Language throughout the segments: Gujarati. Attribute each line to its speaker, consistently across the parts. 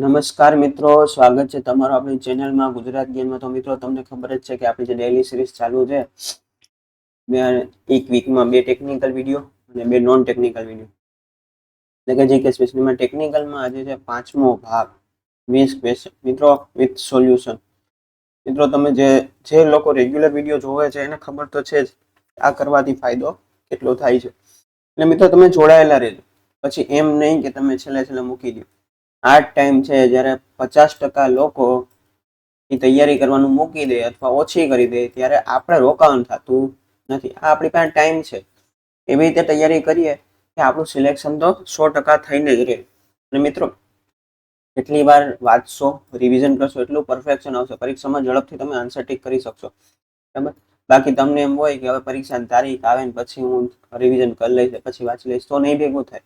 Speaker 1: નમસ્કાર મિત્રો, સ્વાગત છે તમારું આપણી ચેનલમાં ગુજરાત જ્ઞાનમાં તો મિત્રો, તમને ખબર જ છે કે આપણી જે ડેલી સિરીઝ ચાલુ છે બે એક વીકમાં બે ટેકનિકલ વીડિયો અને બે નોન ટેકનિકલ વીડિયો એટલે કે જે કે સ્પેશિયલીમાં ટેકનિકલમાં આજે છે પાંચમો ભાગ વીસ ક્વેશ્ચન મિત્રો વિથ સોલ્યુશન મિત્રો, તમે જે જે લોકો રેગ્યુલર વીડિયો જોવે છે, એને ખબર તો છે જ આ કરવાથી ફાયદો કેટલો થાય છે. એટલે મિત્રો, તમે જોડાયેલા રહેજો. પછી એમ નહીં કે તમે છેલ્લે છેલ્લે મૂકી દો આ ટાઈમ છે જ્યારે પચાસ ટકા લોકો એ તૈયારી કરવાનું મૂકી દે અથવા ઓછી કરી દે, ત્યારે આપણે રોકાવાનું થતું નથી. આ આપણી પાસે ટાઈમ છે. એવી રીતે તૈયારી કરીએ કે આપણું સિલેક્શન તો સો ટકા થઈને જ રહે. અને મિત્રો, કેટલી વાર વાંચશો રિવિઝન કરશો, એટલું પરફેક્શન આવશે. પરીક્ષામાં ઝડપથી તમે આન્સર ટીક કરી શકશો. બરાબર? બાકી તમને એમ હોય કે હવે પરીક્ષાની તારીખ આવે ને પછી હું રિવિઝન કરી લઈશ પછી વાંચી લઈશ, તો નહીં ભેગું થાય.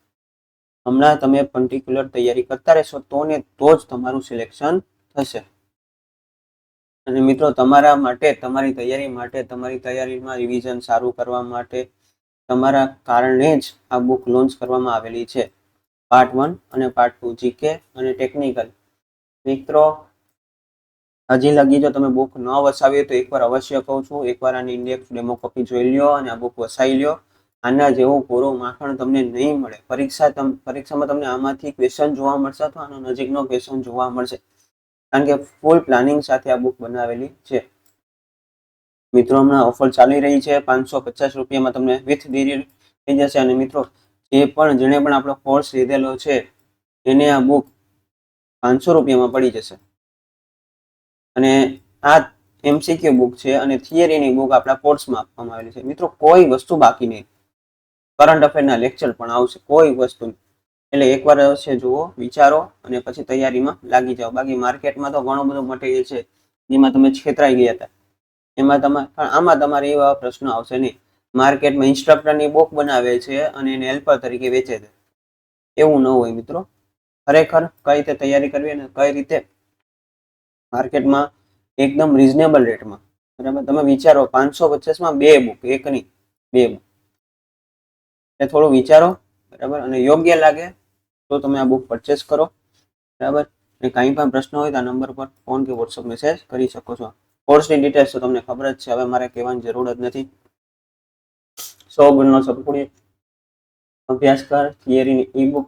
Speaker 1: હમણાં તમે પર્ટિક્યુલર તૈયારી કરતા રહેશો તો ને તો જ તમારું સિલેક્શન થશે. અને મિત્રો, તમારા માટે, તમારી તૈયારી માટે, તમારી તૈયારીમાં રિવિઝન સારું કરવા માટે તમારા કારણે જ આ બુક લોન્ચ કરવામાં આવેલી છે. પાર્ટ વન અને પાર્ટ ટુ જીકે અને ટેકનિકલ મિત્રો, હજી લગી જો તમે બુક ન વસાવી તો એકવાર અવશ્ય કહું છું, એકવાર આની ઇન્ડેક્સ ડેમો કોપી જોઈ લ્યો અને આ બુક વસાવી લ્યો. આના જેવું પૂરું માખણ તમને નહીં મળે. પરીક્ષા તમ, પરીક્ષામાં તમને આમાંથી ક્વેશ્ચન જોવા મળશે અથવા આનો નજીકનો ક્વેશ્ચન જોવા મળશે. કારણ કે ફૂલ પ્લાનિંગ સાથે આ બુક બનાવેલી છે. મિત્રો, હમણાં ઓફર ચાલી રહી છે. પાંચસો પચાસ રૂપિયામાં તમને વિથ ડિરિયલ થઈ જશે. અને મિત્રો જે પણ, જેણે પણ આપણો કોર્સ લીધેલો છે, એને આ બુક પાંચસો રૂપિયામાં પડી જશે. અને આ એમસીક્યુ બુક છે અને થિયરીની બુક આપણા કોર્સમાં આપવામાં આવેલી છે. મિત્રો, કોઈ વસ્તુ બાકી નહીં. કરંટ અફેરના લેક્ચર પણ આવશે, કોઈ વસ્તુ. એટલે એકવાર છે જુઓ, વિચારો અને પછી તૈયારીમાં લાગી જાઓ. બાકી માર્કેટમાં તો ઘણો બધો મટીરિયલ છે, જેમાં તમે છેતરાઈ ગયા હતા. એમાં તમારે પણ આમાં તમારે એવા પ્રશ્નો આવશે નહીં. માર્કેટમાં ઇન્સ્ટ્રક્ટરની બુક બનાવે છે અને એને હેલ્પર તરીકે વેચે છે. એવું ન હોય મિત્રો. ખરેખર કઈ રીતે તૈયારી કરવી અને કઈ રીતે માર્કેટમાં એકદમ રિઝનેબલ રેટમાં બરાબર? તમે વિચારો, પાંચસો પચાસમાં બે બુક એક નહીં, બે બુક એટલે થોડું વિચારો, બરાબર? અને યોગ્ય લાગે તો તમે આ બુક પરચેસ કરો, બરાબર? અને કાંઈ પણ પ્રશ્ન હોય તો આ નંબર પર ફોન કે વોટ્સઅપ મેસેજ કરી શકો છો. કોર્સની ડિટેલ્સ તો તમને ખબર જ છે, હવે મારે કહેવાની જરૂર જ નથી. સો ગુણનો સંપૂર્ણ અભ્યાસ કર થિયરીની ઈ બુક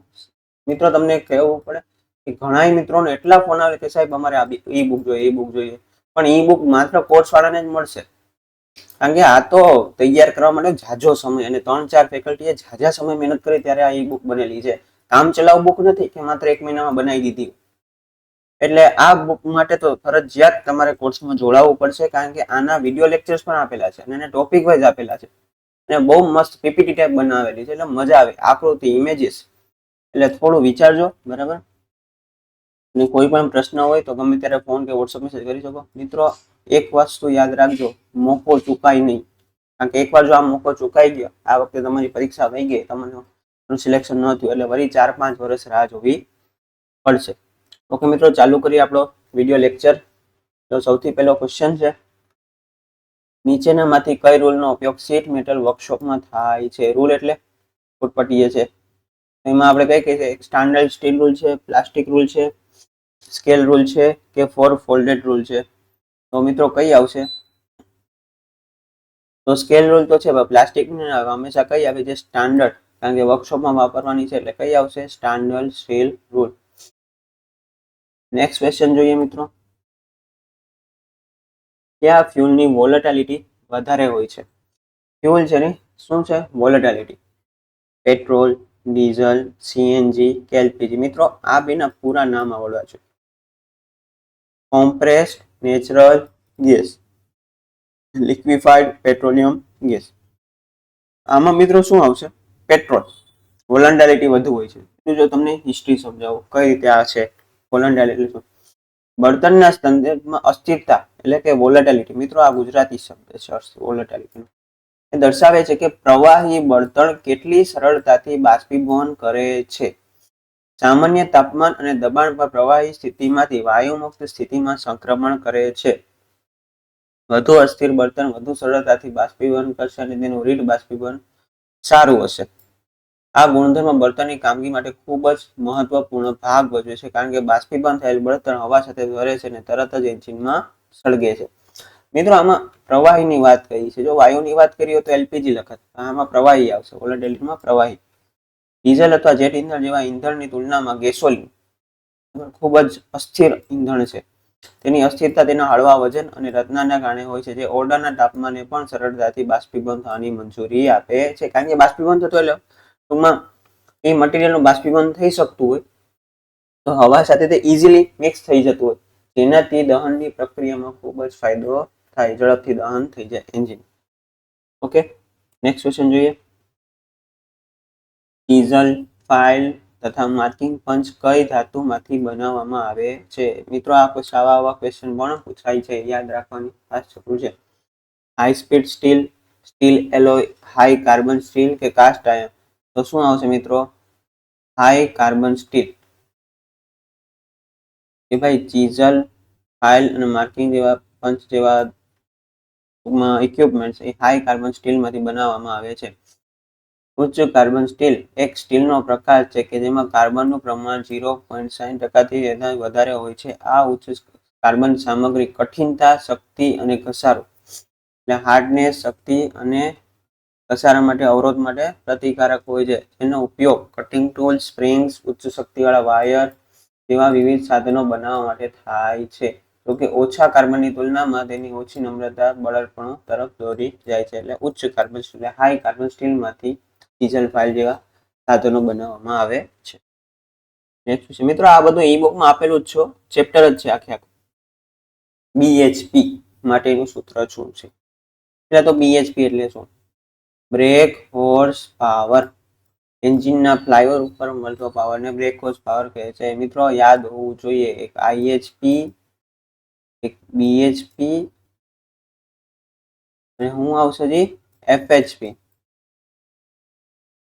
Speaker 1: મિત્રો, તમને કહેવું પડે કે ઘણા મિત્રોને એટલા ફોન આવે કે સાહેબ, અમારે આ ઈ બુક જોઈએ ઈ બુક જોઈએ. પણ ઈ બુક માત્ર કોર્સ વાળાને જ મળશે. કારણ કે આ તો તૈયાર કરવા માટે ઝાઝો સમય અને ત્રણ ચાર ફેકલ્ટીએ ઝાઝા સમય મહેનત કરી ત્યારે આ ઈ બુક બનેલી છે. કામ ચલાવ બુક નથી કે માત્ર એક મહિનામાં બનાવી દીધી. એટલે આ બુક માટે તો ફરજિયાત તમારે કોર્સમાં જોડાવવું પડશે કારણ કે આના વીડિયો લેક્ચર્સ પણ આપેલા છે અને એને ટોપિક વાઇઝ આપેલા છે. અને બહુ મસ્ત પીપીટી ટાઈપ બનાવેલી છે એટલે મજા આવે. આકૃતિ ઇમેજીસ એટલે થોડું વિચારજો, બરાબર? અને કોઈ પણ પ્રશ્ન હોય તો ગમે ત્યારે ફોન કે વોટ્સઅપ મેસેજ કરી શકો. મિત્રો એક વસ્તુ યાદ રાખજો, મોકો ચૂકાય નહીં. કારણ કે એકવાર જો આ મોકો ચૂકાઈ ગયો, આ વખતે તમારી પરીક્ષા થઈ ગઈ તમને સિલેક્શન ન થયું, એટલે વળી ચાર પાંચ વર્ષ રાહ જોવી પડશે. ઓકે મિત્રો, ચાલુ કરીએ આપણો વીડિયો લેક્ચર તો સૌથી પહેલો ક્વેશ્ચન છે, નીચેનામાંથી કઈ રૂલનો ઉપયોગ સીટ મેટલ વર્કશોપમાં થાય છે? રૂલ એટલે ફૂટપટીએ છે. એમાં આપણે કઈ કહીએ છીએ સ્ટાન્ડર્ડ સ્ટીલ રૂલ છે પ્લાસ્ટિક રૂલ છે સ્કેલ રૂલ છે કે ફોર ફોલ્ડેડ રૂલ છે? તો મિત્રો કઈ આવશે? તો સ્કેલ રૂલ તો છે પ્લાસ્ટિક હંમેશા કઈ આવે છે સ્ટાન્ડર્ડ કારણ કે વર્કશોપમાં વાપરવાની છે એટલે કઈ આવશે? Standard scale rule next question જોઈએ મિત્રો. ત્યાં ફ્યુલની વોલેટાલિટી વધારે હોય છે? ફ્યુલ છે ને, શું છે? વોલેટાલિટી પેટ્રોલ ડીઝલ સીએનજી કે એલપીજી મિત્રો, આ બેના પૂરા નામ આવડવા છે compressed natural gas liquefied petroleum gas. આમાં મિત્રો શું આવશે? પેટ્રોલ. વોલન્ડાલિટી વધુ હોય છે. જો તમને હિસ્ટ્રી સમજાવો, કઈ રીતે આ છે? વોલન્ડાલિટી શું? બળતણના સંદર્ભમાં અસ્થિરતા એટલે કે વોલેટાલિટી મિત્રો, આ ગુજરાતી શબ્દ છે વોલેટાલિટી એ દર્શાવે છે કે પ્રવાહી બળતણ કેટલી સરળતાથી બાષ્પીભવન કરે છે. સામાન્ય તાપમાન અને દબાણ પર પ્રવાહી સ્થિતિમાંથી વાયુમુક્ત સ્થિતિમાં સંક્રમણ કરે છે. વધુ અસ્થિર બળતણ, વધુ સરળતાથી બાષ્પીભવન કરશે અને તેનું રીડ બાષ્પીભવન સારું હશે. આ ગુણધર્મ બળતણની કામગીરી માટે ખૂબ જ મહત્વપૂર્ણ ભાગ ભજવે છે, કારણ કે બાષ્પીભવન થયેલ બળતણ હવા સાથે ભરે છે અને તરત જ એન્જિનમાં સળગે છે. મિત્રો, આમાં પ્રવાહીની વાત કરી છે. જો વાયુની વાત કરીએ તો એલપીજી લખત, આમાં પ્રવાહી આવશે ઓલર ડેલિટમાં પ્રવાહી. ડીઝલ અથવા જેટ ઇંધણ જેવા ઇંધણની તુલનામાં ગેસોલિન ખૂબ જ અસ્થિર ઇંધણ છે. તેની અસ્થિરતા, તેના હળવા વજન અને રચનાના કારણે હોય છે. જે ઓરડાના તાપમાને પણ સરળતાથી બાષ્પીભવન થવાની મંજૂરી આપે છે. કારણ કે બાષ્પીભવન થતો એટલે ટૂંકમાં એ મટીરિયલનું બાષ્પીભવન થઈ શકતું હોય. તો હવા સાથે તે ઇઝીલી મિક્સ થઈ જતું હોય. જેનાથી દહનની પ્રક્રિયામાં ખૂબ જ ફાયદો થાય. ઝડપથી દહન થઈ જાય એન્જિન ઓકે નેક્સ્ટ ક્વેશ્ચન જોઈએ. ડીઝલ ફાઇલ તથા માર્કિંગ પંચ કઈ ધાતુમાંથી બનાવવામાં આવે છે? મિત્રો, આ આવા આવા ક્વેશ્ચન પણ પૂછાય છે? યાદ રાખવાની ખાસ જરૂર છે. High speed steel steel alloy high carbon steel કે કાસ્ટ આયર્ન તો શું આવશે મિત્રો? હાઈ કાર્બન સ્ટીલ કે ભાઈ ચીઝલ, ફાઇલ અને માર્કિંગ જેવા પંચ જેવા ઇક્વિપમેન્ટ્સ એ હાઈ કાર્બન સ્ટીલમાંથી બનાવવામાં આવે છે. ઉચ્ચ કાર્બન સ્ટીલ, એક સ્ટીલનો પ્રકાર છે કે જેમાં કાર્બનનું પ્રમાણ ઝીરો પોઈન્ટ સાઠ ટકાથી વધારે હોય છે. આ ઉચ્ચ કાર્બન સામગ્રી કઠિનતા, શક્તિ અને ઘસારો, એટલે હાર્ડનેસ શક્તિ અને ઘસારા માટે અવરોધ માટે પ્રતિકારક હોય છે. જેનો ઉપયોગ કટિંગ ટૂલ સ્પ્રિંગ્સ ઉચ્ચ શક્તિવાળા વાયર જેવા વિવિધ સાધનો બનાવવા માટે થાય છે. જોકે ઓછા કાર્બનની તુલનામાં તેની ઓછી નમ્રતા બળપણો તરફ દોરી જાય છે. એટલે ઉચ્ચ કાર્બન સ્ટીલ હાઈ કાર્બન સ્ટીલમાંથી ડીઝલ ફાઇલ જેવા સાધનો બનાવવામાં આવે છે. નેક્સ્ટ છે મિત્રો, આ બધું ઈ બુકમાં આપેલું જ છે. ચેપ્ટર જ છે આખે આખું. બીએચપી માટેનું સૂત્ર શું છે? એટલે તો બીએચપી એટલે શું? બ્રેક હોર્સ પાવર એન્જિનના ફ્લાયઓવર ઉપર મળતો પાવર ને બ્રેક હોર્સ પાવર કહે છે. મિત્રો, યાદ હોવું જોઈએ, એક આઈએચપી એક બીએચપી અને હું આવશે જી FHP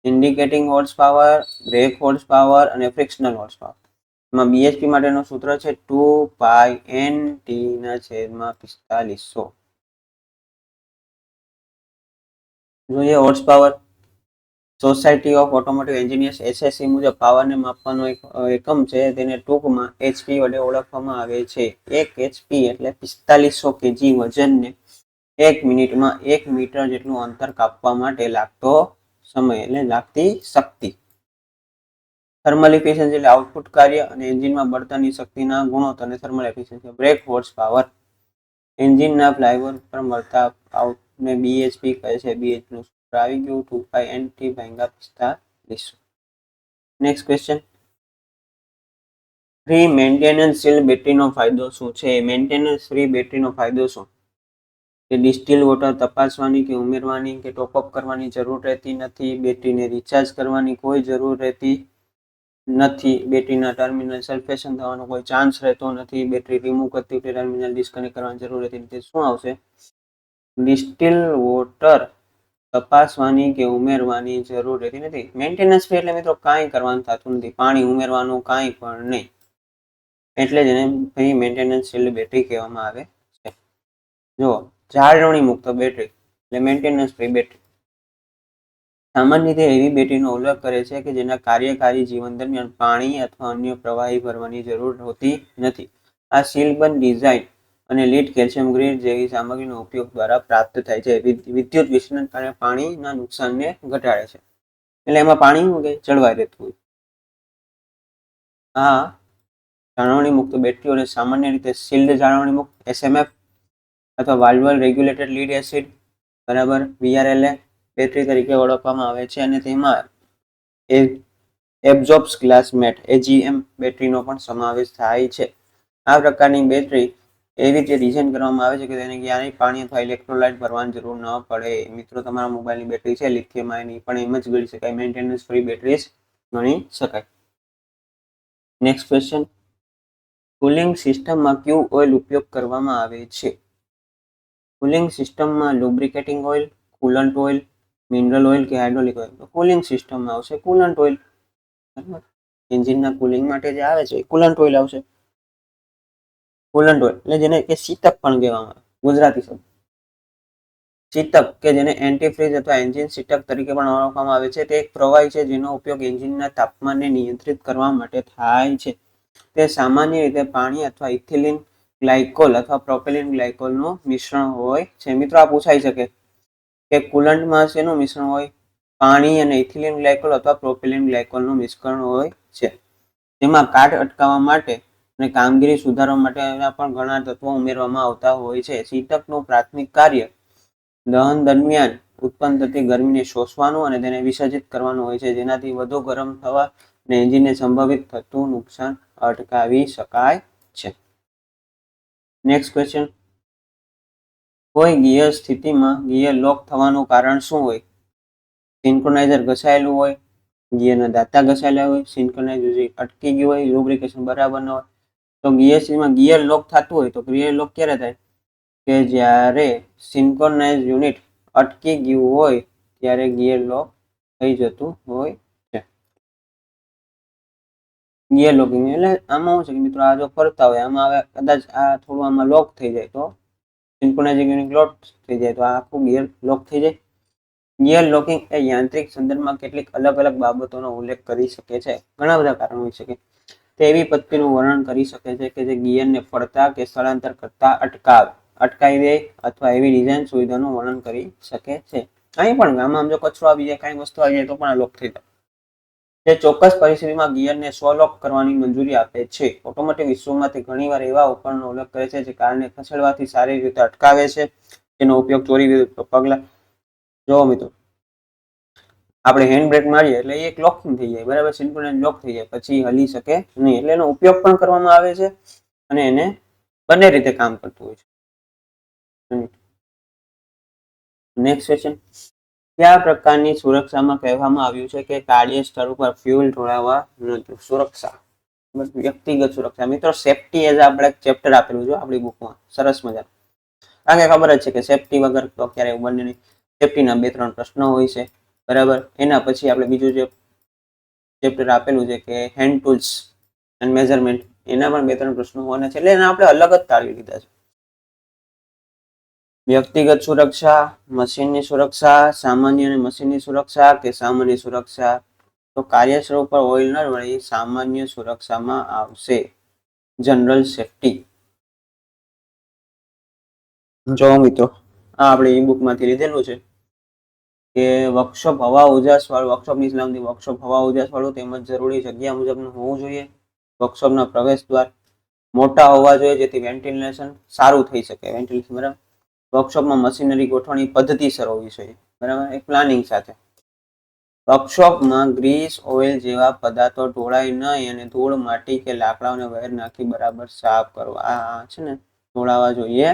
Speaker 1: indicating horse power, brake horse power અને ફ્રિક્શનલ હોર્સ પાવર. એમાં બીએચપી માટેનું સૂત્ર છે ટુ પાઈ એન ટી ના છેદમાં પિસ્તાલીસો. જોઈએ horse power. Society of automotive engineers SSC મુજબ પાવરને માપવાનો એક એકમ છે. તેને ટૂંકમાં એચપી વડે ઓળખવામાં આવે છે. એક એચપી એટલે પિસ્તાલીસો કેજી વજનને એક મિનિટમાં એક મીટર જેટલું અંતર કાપવા માટે લાગતો સમય એટલે લાગતી શક્તિ. થર્મલ એફિશિયન્સી એટલે આઉટપુટ કાર્ય અને એન્જિનમાં બળતણની શક્તિના ગુણોત્તરને thermal efficiency brake horse power એન્જિનના flyover પર મળતા આઉટને બીએચપી કહે છે. બીએચપીનું સૂત્ર આવી ગયું. ટુ પાઈ એન ટી ભાંગા પિસ્તાલીસ next question free maintenance seal બેટરીનો ફાયદો શું છે? મેન્ટેનન્સ ફ્રી બેટરીનો ફાયદો શું? કે ડિસ્ટિલ વોટર તપાસવાની કે ઉમેરવાની કે ટોપઅપ કરવાની જરૂર રહેતી નથી, બેટરીને રિચાર્જ કરવાની કોઈ જરૂર રહેતી નથી, બેટરીના ટર્મિનલ સલ્ફેશન થવાનો કોઈ ચાન્સ રહેતો નથી, બેટરી રિમૂવ કરતી વખતે ટર્મિનલ ડિસ્કનેક્ટ કરવાની જરૂર રહેતી નથી. શું આવશે? ડિસ્ટિલ વોટર તપાસવાની કે ઉમેરવાની જરૂર રહેતી નથી. મેન્ટેનન્સ ફી એટલે મિત્રો કાંઈ કરવાનું થતું નથી. પાણી ઉમેરવાનું કાંઈ પણ નહીં. એટલે જ એને ભાઈ મેન્ટેનન્સ એટલે બેટરી કહેવામાં આવે છે. જો જાળવણી મુક્ત બેટરી, એટલે મેન્ટેનન્સ ફ્રી બેટરી. સામાન્ય રીતે એવી બેટરીનો ઉલ્લેખ કરે છે કે જેના કાર્યકારી જીવન દરમિયાન પાણી અથવા અન્ય પ્રવાહી ભરવાની જરૂર હોતી નથી. આ સીલબંધ ડિઝાઇન અને લીડ કેલ્શિયમ ગ્રેડ જેવી સામગ્રીનો ઉપયોગ દ્વારા પ્રાપ્ત થાય છે. વિદ્યુત વિસ્તરણ કારણે પાણીના નુકસાનને ઘટાડે છે. એટલે એમાં પાણી જળવાઈ રહેતું હોય. આ જાળવણી મુક્ત બેટરીઓને સામાન્ય રીતે શિલ્ડ જાળવણી મુક્ત એસએમએફ અથવા વાલ્વલ રેગ્યુલેટેડ લીડ એસિડ બરાબર વીઆરએલએ બેટરી તરીકે ઓળખવામાં આવે છે અને તેમાં એ એબ્ઝોબ્સ ગ્લાસમેટ એજીએમ બેટરીનો પણ સમાવેશ થાય છે. આ પ્રકારની બેટરી એવી રીતે ડિઝાઇન કરવામાં આવે છે કે તેને ક્યારેય પાણી અથવા ઇલેક્ટ્રોલાઇટ ભરવાની જરૂર ન પડે. મિત્રો, તમારા મોબાઈલની બેટરી છે લિથિયમ આયનની પણ એમ જ ગણી શકાય. મેન્ટેનન્સ ફ્રી બેટરીઝ ગણી શકાય. નેક્સ્ટ ક્વેશ્ચન કુલિંગ સિસ્ટમમાં ક્યુ ઓઇલ ઉપયોગ કરવામાં આવે છે. કુલિંગ સિસ્ટમમાં lubricating oil coolant oil mineral oil કે હાઇડ્રોલિક ઓઇલ કુલિંગ સિસ્ટમમાં આવશે કુલન્ટ ઓઇલ એન્જિનના કુલિંગ માટે જે આવે છે એ કુલન્ટ ઓઇલ આવશે. કુલન્ટ ઓઇલ એટલે જેને કે શીતક પણ કહેવામાં આવે. ગુજરાતી શબ્દ. શીતક કે જેને એન્ટીફ્રીઝ અથવા એન્જિન શીતક તરીકે પણ ઓળખવામાં આવે છે. તે એક પ્રવાહી છે જેનો ઉપયોગ એન્જિનના તાપમાનને નિયંત્રિત કરવા માટે થાય છે. તે સામાન્ય રીતે પાણી અથવા ઇથિલિન ગ્લાયકોલ અથવા પ્રોપેલિન ગ્લાયકોલનું મિશ્રણ હોય છે. મિત્રો, આ પૂછાઈ શકે કે કુલન્ટમાં શેનું મિશ્રણ હોય, પાણી અને ઇથિલિન ગ્લાયકોલ અથવા પ્રોપેલિન ગ્લાયકોલનું મિશ્રણ હોય છે. તેમાં કાટ અટકાવવા માટે અને કામગીરી સુધારવા માટે પણ ઘણા તત્વો ઉમેરવામાં આવતા હોય છે. શીતકનું પ્રાથમિક કાર્ય દહન દરમિયાન ઉત્પન્ન થતી ગરમીને શોષવાનું અને તેને વિસર્જિત કરવાનું હોય છે. જેનાથી વધુ ગરમ થવા અને એન્જિનને સંભવિત થતું નુકસાન અટકાવી શકાય છે. નેક્સ્ટ ક્વેશ્ચન કોઈ ગિયર સ્થિતિમાં ગિયર લોક થવાનું કારણ શું હોય? સિન્ક્રોનાઇઝર ઘસાયેલું હોય, ગિયરના દાંતા ઘસાયેલા હોય સિન્ક્રોનાઇઝર અટકી ગયું હોય લુબ્રિકેશન બરાબર ન હોય, તો ગિયર સ્થિતિમાં ગિયર લોક થતું હોય તો ગિયર લોક ક્યારે થાય? કે જ્યારે સિન્ક્રોનાઇઝ યુનિટ અટકી ગયું હોય, ત્યારે ગિયર લોક થઈ જતું હોય ગિયર લોકિંગ એટલે આમાં શું છે કે મિત્રો, આ જો ફરતા હોય, આમાં હવે કદાચ આ થોડું આમાં લોક થઈ જાય તો સિન્ક્રોનાઇઝિંગ યુનિટ લોક થઈ જાય તો આ આખું ગિયર લોક થઈ જાય. ગિયર લોકિંગ એ યાંત્રિક સંદર્ભમાં કેટલીક અલગ અલગ બાબતોનો ઉલ્લેખ કરી શકે છે. ઘણા બધા કારણો હોઈ શકે. તે એવી પદ્ધતિનું વર્ણન કરી શકે છે કે જે ગિયરને ફરતા કે સ્થળાંતર કરતા અટકાવે, અટકાવી દે અથવા એવી ડિઝાઇન સુવિધાનું વર્ણન કરી શકે છે. કાંઈ પણ આમાં આમ જો કચરો આવી જાય, કાંઈ વસ્તુ આવી જાય તો પણ આ લોક થઈ જાય. જે ચોક્કસ પરિસ્થિતિમાં ગિયરને સ્વલોક કરવાની મંજૂરી આપે છે. ઓટોમેટિક વિશ્વમાંથી ઘણીવાર એવા ઉપકરણનો ઉલ્લેખ કરે છે જે કારને ખસેડવાથી સારી રીતે અટકાવે છે. તેનો ઉપયોગ ચોરી વિરુદ્ધ પગલા જોવો મિત્રો, આપણે હેન્ડ બ્રેક મારીએ એટલે એક લોકિંગ થઈ જાય, બરાબર? સિન્ક્રોનાઇઝ લોક થઈ જાય, પછી હલી શકે નહીં. એટલે એનો ઉપયોગ પણ કરવામાં આવે છે અને એને બંને રીતે કામ કરતું હોય છે. નેક્સ્ટ ક્વેશ્ચન કયા પ્રકારની સુરક્ષામાં કહેવામાં આવ્યું છે કે કાર્ય સ્તર ઉપર ફ્યુલ ઢોળાવવા સુરક્ષા. વ્યક્તિગત સુરક્ષા. મિત્રો સેફટી એઝ આપણે ચેપ્ટર આપેલું છે આપણી બુકમાં સરસ મજા કારણ કે ખબર જ છે કે સેફટી વગર તો ક્યારેય બને નહીં. સેફટીના બે ત્રણ પ્રશ્નો હોય છે. બરાબર? એના પછી આપણે બીજું જે ચેપ્ટર આપેલું છે કે હેન્ડ ટૂલ્સ એન્ડ મેઝરમેન્ટ એના પણ બે ત્રણ પ્રશ્નો હોવાના છે. એટલે એના આપણે અલગ જ તાળી લીધા છે. વ્યક્તિગત સુરક્ષા, મશીનની સુરક્ષા, સામાન્ય અને મશીનની સુરક્ષા કે સામાન્ય સુરક્ષા? તો કાર્યસ્થળ ઉપર ઓઇલ ન વળી સામાન્ય સુરક્ષામાં આવશે. જનરલ સેફટી જો મિત્રો, આ આપણે ઈ બુકમાંથી લીધેલું છે કે વર્કશોપ હવા ઉજાસ વાળું વર્કશોપની સલામતી વર્કશોપ હવા ઉજાસ વાળું તેમજ જરૂરી જગ્યા મુજબનું હોવું જોઈએ. વર્કશોપના પ્રવેશ દ્વાર મોટા હોવા જોઈએ જેથી વેન્ટિલેશન સારું થઈ શકે. વેન્ટિલેશન બરાબર? વર્કશોપમાં મશીનરી ગોઠવણી પદ્ધતિસર હોવી જોઈએ બરાબર? એક પ્લાનિંગ સાથે. વર્કશોપમાં ગ્રીસ ઓઇલ જેવા પદાર્થો ઢોળાય નહીં અને ધૂળ, માટી કે લાકડાઓને વહેર નાખી બરાબર સાફ કરવા આ છે ને? ઢોળાવા જોઈએ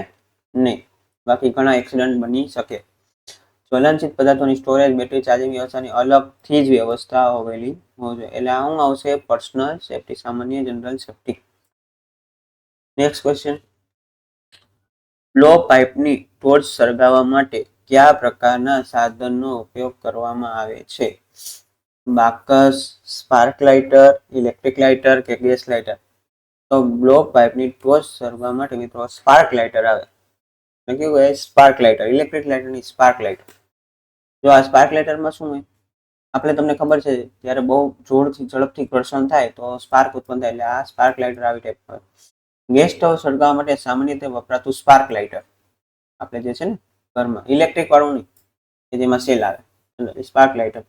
Speaker 1: નહીં. બાકી ઘણા એક્સિડન્ટ બની શકે. જ્વલનશીલ પદાર્થોની સ્ટોરેજ બેટરી ચાર્જિંગ વ્યવસ્થાની અલગથી જ વ્યવસ્થા હોવેલી હોવી જોઈએ. એટલે આ શું આવશે પર્સનલ સેફટી સામાન્ય general safety next question low પાઇપની ટોર્ચ સળગાવવા માટે કયા પ્રકારના સાધનનો ઉપયોગ કરવામાં આવે છે? બાકસ, સ્પાર્ક લાઇટર, ઇલેક્ટ્રિક લાઇટર કે ગેસ લાઇટર? તો બ્લો પાઇપની ટોર્ચ સળગાવવા માટે મિત્રો સ્પાર્ક લાઇટર આવે. કેવું હોય સ્પાર્ક લાઇટર, ઇલેક્ટ્રિક લાઇટરની સ્પાર્ક લાઇટર. જો આ સ્પાર્ક લાઇટરમાં શું હોય? આપણે તમને ખબર છે, જ્યારે બહુ જોરથી, ઝડપથી ઘર્ષણ થાય તો સ્પાર્ક ઉત્પન્ન થાય, એટલે આ સ્પાર્ક લાઇટર આવી ટાઈપ હોય. ગેસ સ્ટવ સળગાવવા માટે સામાન્ય રીતે વપરાતું સ્પાર્ક લાઇટર. આપણે જે છે ને, ઘરમાં ઇલેક્ટ્રિક વાળું નહીં કે જેમાં સેલ આવે સ્પાર્ક લાઇટર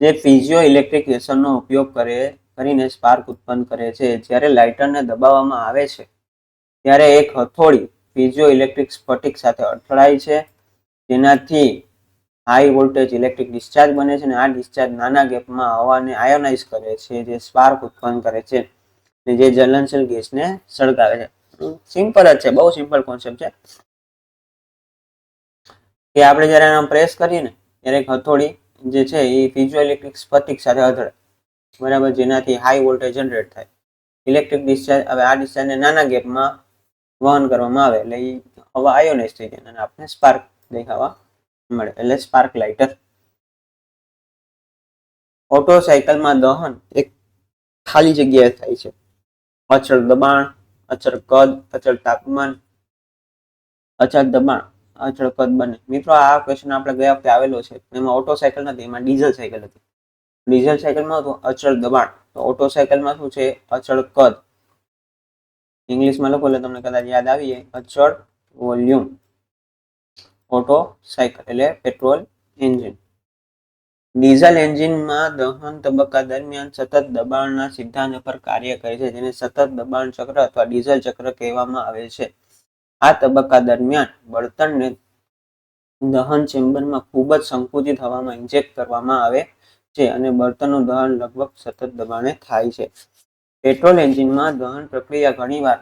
Speaker 1: જે ફિઝિયો ઇલેક્ટ્રિક વેસનનો ઉપયોગ કરે, કરીને સ્પાર્ક ઉત્પન્ન કરે છે, જ્યારે લાઇટરને દબાવવામાં આવે છે, ત્યારે એક હથોડી ફિઝિયો ઇલેક્ટ્રિક સ્ફટિક સાથે અથડાય છે, જેનાથી હાઈ વોલ્ટેજ ઇલેક્ટ્રિક ડિસ્ચાર્જ બને છે, અને આ ડિસ્ચાર્જ નાના ગેપમાં હવાને આયોનાઇઝ કરે છે, જે સ્પાર્ક ઉત્પન્ન કરે છે, અને જે જ્વલનશીલ ગેસને સળગાવે છે. સિમ્પલ જ છે, બહુ સિમ્પલ કોન્સેપ્ટ છે. કે આપણે જ્યારે આમ પ્રેસ કરીએ ને, ત્યારે એક હથોડી જે છે એ ફિઝિયો ઇલેક્ટ્રિક સ્ફટિક સાથે અથડે બરાબર, જેનાથી હાઈ વોલ્ટેજ જનરેટ થાય. ઇલેક્ટ્રિક ડિસ્ચાર્જ હવે આ ડિસ્ચાર્જને નાના ગેપમાં વહન કરવામાં આવે, એટલે એ હવા આયોનાઇઝ થઈ જાય અને આપણે સ્પાર્ક દેખાવા મળે, એટલે સ્પાર્ક લાઇટર ઓટો સાયકલમાં દહન એક ખાલી જગ્યાએ થાય છે. અચળ દબાણ અચળ કદ, અચળ તાપમાન, અચળ દબાણ, અચળ કદ બને. મિત્રો, આ ક્વેશ્ચન આપણે ગયા વખતે આવેલો છે. એમાં ઓટો સાયકલ નથી, એમાં ડીઝલ સાયકલ હતી. ડીઝલ સાયકલમાં હતું અચળ દબાણ. તો ઓટો સાયકલમાં શું છે? અચળ કદ. ઇંગ્લિશમાં લખો એટલે તમને કદાચ યાદ આવીએ અચળ વોલ્યુમ. ઓટો સાયકલ એટલે પેટ્રોલ એન્જિન ડીઝલ એન્જિનમાં દહન તબક્કા દરમિયાન સતત દબાણના સિદ્ધાંત પર કાર્ય કરે છે, જેને સતત દબાણ ચક્ર અથવા ડીઝલ ચક્ર કહેવામાં આવે છે. આ તબક્કા દરમિયાન બળતણને દહન ચેમ્બરમાં ખૂબ જ સંકુચિત હવામાં ઇન્જેક્ટ કરવામાં આવે છે અને બળતણનું દહન લગભગ સતત દબાણે થાય છે. પેટ્રોલ એન્જિનમાં દહન પ્રક્રિયા ઘણીવાર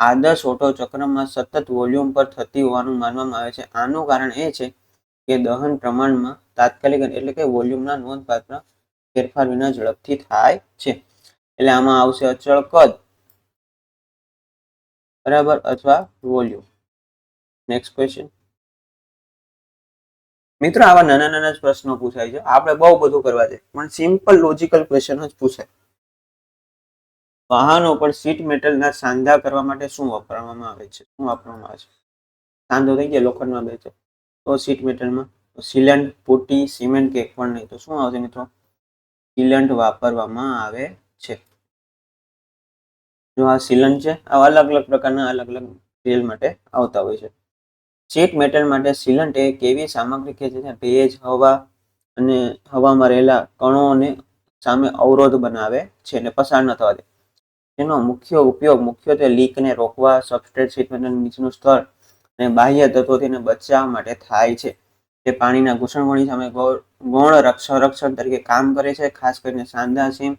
Speaker 1: આદર્શ ઓટો ચક્રમાં સતત વોલ્યુમ પર થતી હોવાનું માનવામાં આવે છે. આનું કારણ એ છે કે દહન પ્રમાણમાં તાત્કાલિક એટલે કે વોલ્યુમના નોંધપાત્ર ફેરફાર વિના ઝડપથી થાય છે. એટલે આમાં આવશે અચળ કદ બરાબર અથવા વોલ્યુમ નેક્સ્ટ ક્વેશ્ચન મિત્રો આવા નાના નાના જ પ્રશ્નો પૂછાય છે. આપણે બહુ બધું કરવા છે, પણ સિમ્પલ લોજિકલ ક્વેશ્ચન જ પૂછાય. વાહનો પર સીટ મેટલના સાંધા કરવા માટે શું વાપરવામાં આવે છે? શું વાપરવામાં આવે છે? સાંધો થઈ ગયા, લોખંડમાં બેસે તો સીટ મેટલમાં સિલન્ટ, પુટી, સિમેન્ટ કે પણ નહીં. તો શું આવશે મિત્રો? સિલન્ટ વાપરવામાં આવે છે. જો આ સિલન્ટ છે, આ અલગ અલગ પ્રકારના અલગ અલગ મટીરિયલ માટે આવતા હોય છે. શીટ મેટલ માટે સિલન્ટ એ એક એવી સામગ્રી કે જેને ભેજ, હવા અને હવામાં રહેલા કણોને સામે અવરોધ બનાવે છે અને પસાર ન થવા દે. તેનો મુખ્ય ઉપયોગ મુખ્યત્વે લીકને રોકવા, સબસ્ટ્રેટ શીટ મેટલ નીચેનું સ્તર અને બાહ્ય તત્વોથી બચાવવા માટે થાય છે. તે પાણીના ઘૂસણવણી સામે ગૌણ રક્ષ- સંરક્ષણ તરીકે કામ કરે છે, ખાસ કરીને સાંધા સીમ,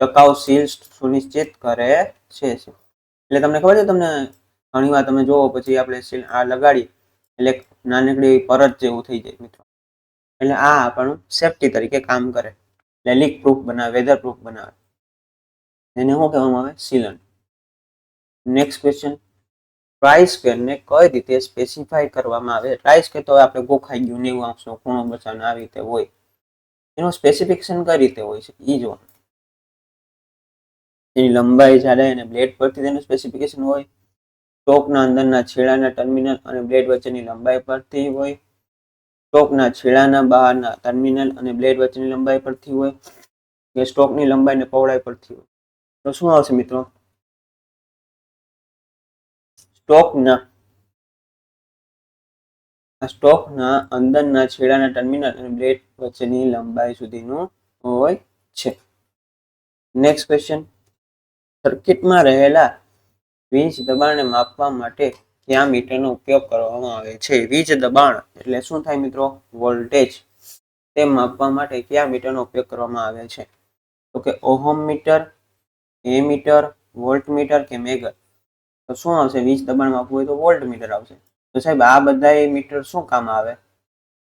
Speaker 1: ટકાઉ સીલ સુનિશ્ચિત કરે છે એટલે તમને ખબર છે, તમને ઘણી વાર તમે જોવો પછી આપણે સીલ, આ લગાડી, એટલે નાનકડી પરત જેવું થઈ જાય મિત્રો. એટલે આ આપણું સેફટી તરીકે કામ કરે. એટલે લીક પ્રૂફ બનાવે, વેધર પ્રૂફ બનાવે. એને શું કહેવામાં આવે સીલન. Next question. ટ્રાય સ્કેરને કઈ રીતે સ્પેસિફાઈ કરવામાં આવે? ટ્રાય સ્કેર તો આપણે ગોખાઈ ગયું, નેવું આંશનો ખૂણો બચાવને આવી રીતે હોય. એનું સ્પેસિફિકેશન કઈ રીતે હોય છે? એ જોવાનું. એની લંબાઈ જ્યારે અને બ્લેડ પરથી તેનું સ્પેસિફિકેશન હોય. ટોકના અંદરના છેડાના ટર્મિનલ અને બ્લેડ વચ્ચેની લંબાઈ પરથી હોય. સ્ટોકના છેડાના બહારના ટર્મિનલ અને બ્લેડ વચ્ચેની લંબાઈ પરથી હોય. કે સ્ટોકની લંબાઈ અને પહોળાઈ પરથી હોય. તો શું આવશે મિત્રો? સ્ટોકના સ્ટોકના અંદરના છેડાના ટર્મિનલ અને બ્લેડ વચ્ચેની લંબાઈ સુધીનું હોય છે. નેક્સ્ટ ક્વેશ્ચન સર્કિટમાં રહેલા વીજ દબાણને માપવા માટે કયા મીટરનો ઉપયોગ કરવામાં આવે છે? વીજ દબાણ, એટલે શું થાય મિત્રો? વોલ્ટેજ. તે માપવા માટે કયા મીટરનો ઉપયોગ કરવામાં આવે છે? તો કે ohm metre, ammeter, volt metre કે મેગર તો શું આવશે? વીજ દબાણ માપવું હોય તો વોલ્ટ મીટર આવશે. તો સાહેબ, આ બધા મીટર શું કામ આવે?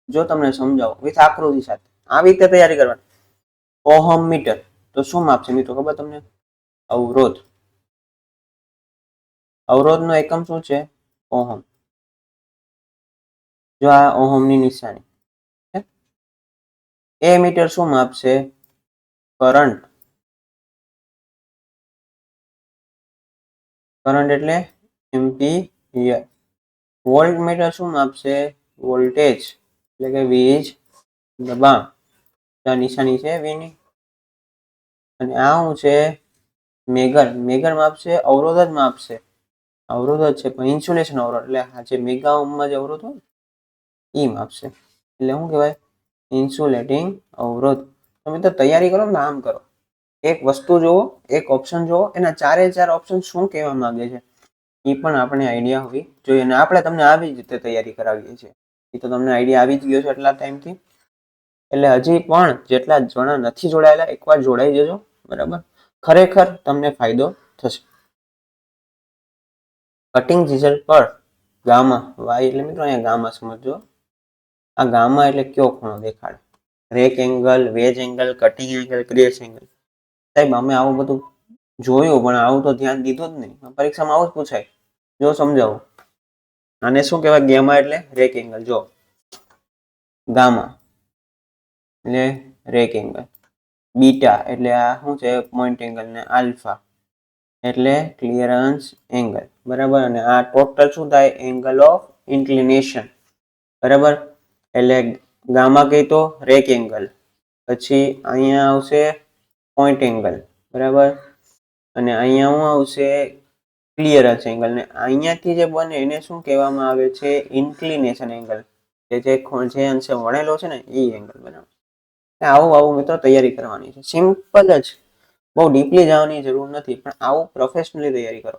Speaker 1: જો તમને સમજાવો, વિથ આકૃતિ સાથે. આવી રીતે તૈયારી કરવાની. Ohmmeter. તો શું માપશે? મિત્રો, ખબર તમને? અવરોધ. અવરોધનો એકમ શું છે? ઓહમ. જો આ ઓહમની નિશાની. એ મીટર શું માપશે? કરંટ. કરંટ એટલે એમ્પીયર. વોલ્ટ મીટર શું માપશે? વોલ્ટેજ. એટલે કે વીજ દબાણ. નિશાની છે વીની. અને આ શું છે? મેગર મેગર માપશે, અવરોધ જ માપશે. અવરોધ જ છે, પણ ઇન્સ્યુલેશન અવરોધ. એટલે આ જે મેગા ઓમમાં જે અવરોધ હોય એ માપશે. એટલે શું કહેવાય? ઇન્સ્યુલેટિંગ અવરોધ. તમે તો તૈયારી કરો ને આમ કરો. એક વસ્તુ જુઓ એક ઓપ્શન જુઓ એના ચારે ચાર ઓપ્શન શું કહેવા માંગે છે? એ પણ આપણે આઈડિયા હોવી જોઈએ અને આપણે તમને આવી જ રીતે તૈયારી કરાવીએ છીએ. એ તો તમને આઈડિયા આવી જ ગયો છે એટલા ટાઈમથી એટલે હજી પણ જેટલા જણા નથી જોડાયેલા, એકવાર જોડાઈ જજો, બરાબર? ખરેખર તમને ફાયદો થશે. કટિંગ રિઝલ્ટ પર ગામા, વાય એટલે મિત્રો અહીંયા ગામા સમજો. આ ગામા એટલે કયો ખૂણો દેખાડે? Rake angle wedge angle cutting angle ક્રિએસ angle સાહેબ, અમે આવું બધું જોયું, પણ આવું તો ધ્યાન દીધું જ નહીં. પરીક્ષામાં આવું જ પૂછાય. જો સમજાવું. આને શું કહેવાય? ગેમા એટલે રેક એંગલ જો. ગામા એટલે રેક એંગલ બીટા એટલે આ શું છે? પોઈન્ટ એંગલ ને આલ્ફા એટલે ક્લિયરન્સ એંગલ બરાબર? અને આ ટોટલ શું થાય? એંગલ ઓફ ઇન્ક્લિનેશન બરાબર? એટલે ગામા કહી તો રેક એંગલ પછી અહીંયા આવશે પોઈન્ટ એંગલ બરાબર? અને અહીંયા શું આવશે ક્લિયરન્સ એંગલ ને. અહીંયાથી જે બને એને શું કહેવામાં આવે છે? ઇન્ક્લિનેશન એંગલ કે જે જે અંશે વણેલો છે ને, એ એંગલ બનાવે આવું આવું મિત્રો તૈયારી કરવાની છે. સિમ્પલ જ. બહુ ડીપલી જવાની જરૂર નથી, પણ આવું પ્રોફેશનલી તૈયારી કરો.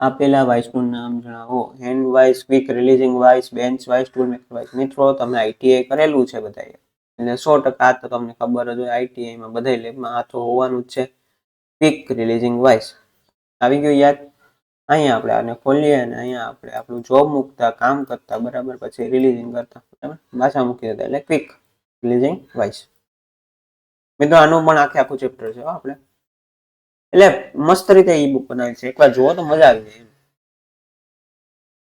Speaker 1: આપેલા વાઇસનું નામ જણાવો. Hand vice quick releasing vice bench vice tool maker vice મિત્રો, તમે આઈટીઆઈ કરેલું છે બધાએ. એટલે સો ટકા આ તો તમને ખબર જ હોય આઈટીઆઈમાં બધા લેબમાં આ તો હોવાનું જ છે ક્વિક રિલીઝિંગ વાઇસ આવી ગયું યાદ? અહીંયા આપણે આને ખોલીએ અને અહીંયા આપણે આપણું જોબ મૂકતા, કામ કરતા, બરાબર, પછી રિલીઝિંગ કરતા, બરાબર? પાછા મૂકી દેતા એટલે ક્વિક રિલીઝિંગ વાઇસ મિત્રો, આનું પણ આખે આખું ચેપ્ટર છે આપણે. એટલે મસ્ત રીતે ઈ બુક બનાવી છે. એકવાર જુઓ તો મજા આવી જાય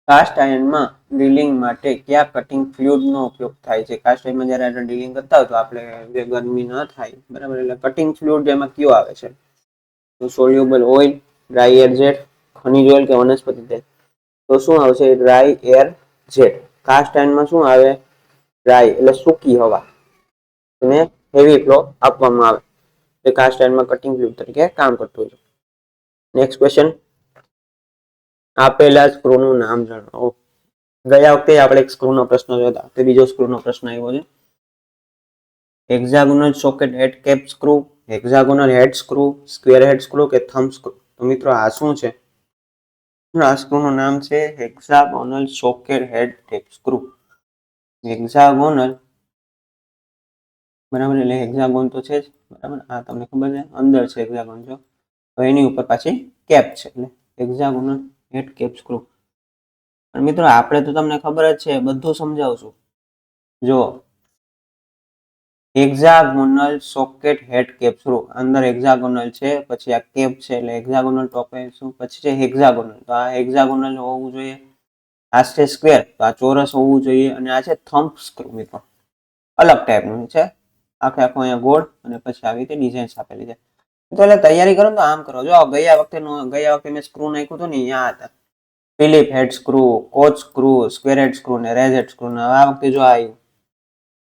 Speaker 1: કાસ્ટ આયર્નમાં ડ્રિલિંગ માટે કયા કટિંગ ફ્લુઇડનો ઉપયોગ થાય છે? કાસ્ટ આયર્નમાં જ્યારે આપણે ડ્રિલિંગ કરતા હોય તો આપણે જે ગરમી ન થાય, બરાબર? એટલે કટિંગ ફ્લુઇડ એમાં કયો આવે છે? તો soluble oil dry air jet ખનિજ ઓઇલ કે વનસ્પતિ તેલ. તો શું આવશે? ડ્રાય એર જેટ કાસ્ટ આયર્નમાં શું આવે? ડ્રાય એટલે સૂકી હવા. અને હેવી ફ્લો આપવામાં આવે. તે કાસ્ટ આયર્નમાં કટિંગ ફ્લુઇડ તરીકે કામ કરતું હોય નેક્સ્ટ ક્વેશ્ચન આપેલા સ્ક્રૂનું નામ જણાવો ગયા વખતે આપણે એક સ્ક્રૂનો પ્રશ્ન જોયો હતો બીજો સ્ક્રૂનો પ્રશ્ન આવ્યો છે. Hexagonal socket head cap screw hexagonal head screw square head screw કે થમ્બ સ્ક્રૂ તો મિત્રો આ શું છે? આ સ્ક્રૂનું નામ છે hexagonal socket head cap screw hexagonal બરાબર, એટલે હેક્ઝાગોન તો છે જ, બરાબર? આ તમને ખબર છે? અંદર છે હેક્ઝાગોન જો. તો એની ઉપર પાછી કેપ છે, એટલે હેક્ઝાગોનલ હેડ કેપ સ્ક્રૂ પણ મિત્રો, આપણે તો તમને ખબર જ છે, બધું સમજાવશું. જો hexagonal socket head cap screw અંદર હેક્ઝાગોનલ છે, પછી આ કેપ છે, એટલે હેક્ઝાગોનલ ટોપ શું? પછી છે હેક્ઝાગોનલ તો આ હેક્ઝાગોનલ હોવું જોઈએ. આ છે સ્ક્વેર તો આ ચોરસ હોવું જોઈએ. અને આ છે થમ્પ સ્ક્રૂ મિત્રો. અલગ ટાઈપનું છે. આખે આખો અહીંયા ગોળ, અને પછી આવી રીતે ડિઝાઇન્સ આપેલી છે. તો એટલે તૈયારી કરો તો આમ કરો. જો ગયા વખતે ગયા વખતે મેં સ્ક્રૂ નાખ્યું હતું ને અહીંયા હતા Philip head screw coach screw square head screw ને રેઝ હેડ સ્ક્રૂ ને, આ વખતે જો આવ્યું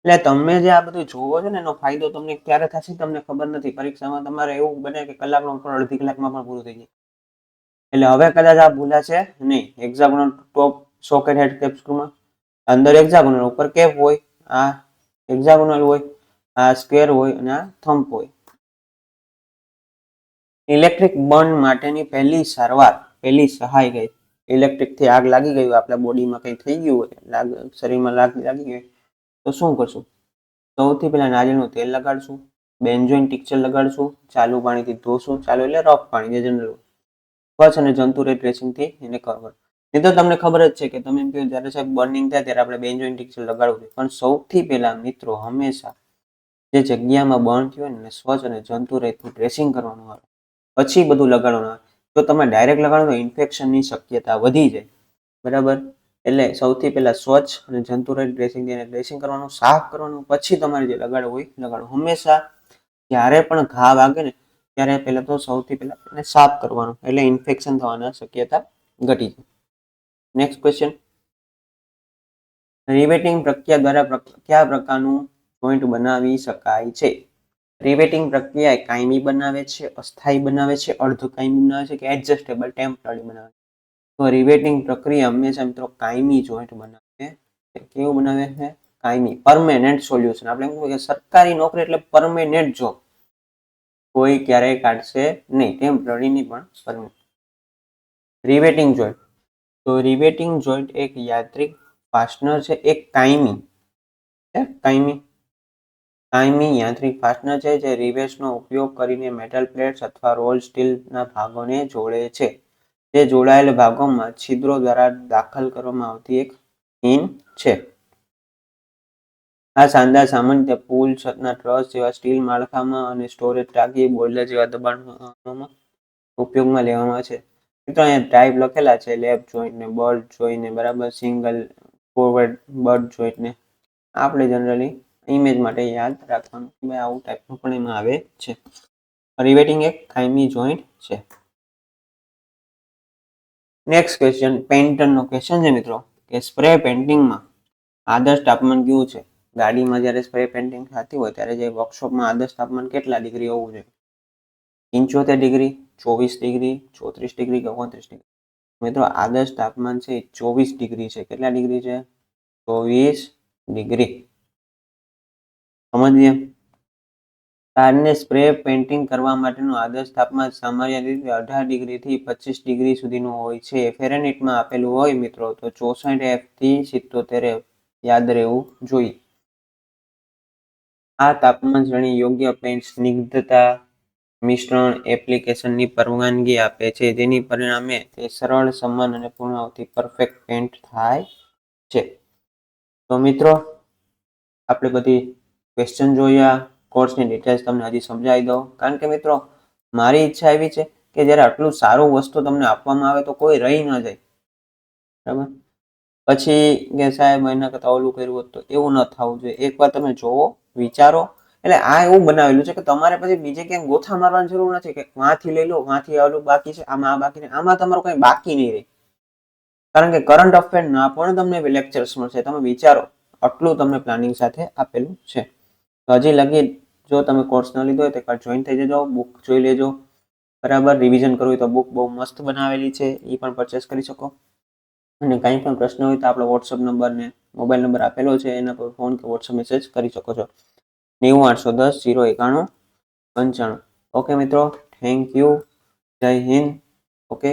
Speaker 1: એટલે તમે જે આ બધું જોવો છો ને, એનો ફાયદો તમને ક્યારે થશે તમને ખબર નથી. પરીક્ષામાં તમારે એવું બને કે કલાકનો પણ અડધી કલાકમાં પણ પૂરું થઈ જાય. એટલે હવે કદાચ આ ભૂલાશે નહીં. Example top socket head cap સ્ક્રૂમાં અંદર એક્ઝાગોનલ ઉપર કેપ હોય, આ એક્ઝાગોનલ હોય, આ સ્ક્વેર હોય અને આ થમ્પ હોય. ઇલેક્ટ્રિક બર્ન માટેની પહેલી સારવાર, પહેલી સહાય ગઈ. ઇલેક્ટ્રિકથી આગ લાગી ગઈ હોય, આપણા બોડીમાં કંઈ થઈ ગયું હોય, લાગ, શરીરમાં લાગ, લાગી ગઈ તો શું કરશું? સૌથી પહેલાં નારિયેળનું તેલ લગાડશું બેન્જોઇન ટિક્ચર લગાડશું, ચાલુ પાણીથી ધોશું, ચાલુ એટલે રફ પાણી જે જનરલ સ્વચ્છ અને જંતુરહિત ડ્રેસિંગથી એને કવર એ તો તમને ખબર જ છે કે તમે એમ કહ્યું જ્યારે સાહેબ બર્નિંગ થાય ત્યારે આપણે બેન્જોઇન ટિક્ચર લગાડવું જોઈએ. પણ સૌથી પહેલાં મિત્રો હંમેશા જે જગ્યામાં બર્ન થયું હોય ને સ્વચ્છ અને જંતુરહિતથી ડ્રેસિંગ કરવાનું આવે. પછી બધું લગાડવાનું જો તમે ડાયરેક્ટ લગાડો તો ઇન્ફેક્શનની શક્યતા વધી જાય. બરાબર? એટલે સૌથી પહેલાં સ્વચ્છ અને જંતુરહિત ડ્રેસિંગ એને ડ્રેસિંગ કરવાનું, સાફ કરવાનું, પછી તમારે જે લગાડવું હોય લગાડવું હંમેશા જ્યારે પણ ઘા વાગે ને, ત્યારે પહેલાં તો સૌથી પહેલાં એને સાફ કરવાનું. એટલે ઇન્ફેક્શન થવાના શક્યતા ઘટી જાય. નેક્સ્ટ ક્વેશ્ચન રિવેટિંગ પ્રક્રિયા દ્વારા કયા પ્રકારનું જોઈન્ટ બનાવી શકાય છે? રિવેટિંગ પ્રક્રિયા કાયમી બનાવે છે, અસ્થાયી બનાવે છે અર્ધ કાયમી બનાવે છે કે એડજસ્ટેબલ ટેમ્પરરી બનાવે છે. તો રિવેટિંગ પ્રક્રિયા હંમેશા મિત્રો કાયમી જોઈન્ટ બનાવે છે. કેવું બનાવે છે? કાયમી પરમેનન્ટ સોલ્યુશન આપણે એમ કે સરકારી નોકરી એટલે પરમેનન્ટ જોબ કોઈ ક્યારેય કાઢશે નહીં ટેમ્પરરીની પણ પરમેનન્ટ રિવેટિંગ જોઈન્ટ તો રિવેટિંગ જોઈન્ટ એક યાત્રિક ફાસ્ટનર છે, એક કાયમી. કાયમી. કાયમી યાંત્રિક ફાસ્ટનર છે જે રિવેટ્સનો ઉપયોગ કરીને મેટલ પ્લેટ્સ અથવા રોલ સ્ટીલના ભાગોને જોડે છે. તે જોડાયેલ ભાગોમાં છિદ્રો દ્વારા દાખલ કરવામાં આવતી એક પિન છે. આ સાંધા સામાન્ય પુલ છતના ટ્રસ જેવા સ્ટીલ માળખામાં અને સ્ટોરેજ ટાંકી બોઇલર જેવા દબાણમાં ઉપયોગમાં લેવામાં છે. મિત્રો, અહીંયા ટાઈપ લખેલા છે લેબ જોઈન્ટ ને બર્ડ જોઈન્ટ ને બરાબર સિંગલ ફોરવર્ડ બર્ડ જોઈન્ટ ને. આપણે જનરલી ઇમેજ માટે યાદ રાખવાનું કે આવું ટાઈપનું પણ એમાં આવે છે. રિવેટિંગ એક કાયમી જોઈન્ટ છે. નેક્સ્ટ ક્વેશ્ચન પેન્ટરનો ક્વેશ્ચન છે મિત્રો, કે સ્પ્રે પેન્ટિંગમાં આદર્શ તાપમાન કેવું છે? ગાડીમાં જ્યારે સ્પ્રે પેન્ટિંગ થતી હોય ત્યારે જે વર્કશોપમાં આદર્શ તાપમાન કેટલા ડિગ્રી હોવું જોઈએ? પંચોતેર ડિગ્રી ચોવીસ ડિગ્રી ચોત્રીસ ડિગ્રી કે ઓગણત્રીસ ડિગ્રી મિત્રો, આદર્શ તાપમાન છે ચોવીસ ડિગ્રી છે. કેટલા ડિગ્રી છે? ચોવીસ ડિગ્રી સમજીએ. કારને સ્પ્રે પેઇન્ટિંગ કરવા માટેનું આદર્શ તાપમાન સામાન્ય રીતે અઢાર ડિગ્રીથી પચીસ ડિગ્રી સુધીનું હોય છે. ફેરેનહીટમાં આપેલું હોય મિત્રો, તો ચોસઠ એફથી સિત્તોતેર યાદ રહેવું જોઈએ. આ તાપમાન શ્રેણી યોગ્ય પેન્ટ સ્નિગ્ધતા મિશ્રણ એપ્લિકેશનની પરવાનગી આપે છે. જેની પરિણામે તે સરળ, સમાન અને પૂર્ણાવતી પરફેક્ટ પેન્ટ થાય છે. તો મિત્રો, આપણે બધી ક્વેશ્ચન જોયા કોર્સની ડિટેલ્સ તમને હજી સમજાવી દઉં. કારણ કે મિત્રો, મારી ઈચ્છા એવી છે કે જ્યારે આટલું સારું વસ્તુ તમને આપવામાં આવે તો કોઈ રહી ન જાય. બરાબર? પછી કે સાહેબ, એના કરતાં ઓલું કર્યું હોત તો એવું ન થવું જોઈએ. એકવાર તમે જોવો, વિચારો. એટલે આ એવું બનાવેલું છે કે તમારે પછી બીજે ક્યાંક ગોથા મારવાની જરૂર નથી કે વાંથી લઈ લો, વાંથી ઓલું બાકી છે, આમાં આ બાકી આમાં તમારું કંઈ બાકી નહીં રહે. કારણ કે કરંટ અફેર ના પણ તમને લેક્ચર્સ મળશે. તમે વિચારો, આટલું તમને પ્લાનિંગ સાથે આપેલું છે. હજી લગી જો તમે કોર્સ ન લીધો હોય તો એકવાર જોઈન થઈ જજો બુક જોઈ લેજો. બરાબર રિવિઝન કરવું હોય તો બુક બહુ મસ્ત બનાવેલી છે, એ પણ પરચેસ કરી શકો. અને કંઈ પણ પ્રશ્ન હોય તો આપણો વોટ્સઅપ નંબર ને મોબાઈલ નંબર આપેલો છે, એના પર ફોન કે વોટ્સઅપ મેસેજ કરી શકો છો. નેવું આઠસો દસ જીરો એકાણું, પંચાણું. ઓકે મિત્રો થેન્ક યુ જય હિન્દ. ઓકે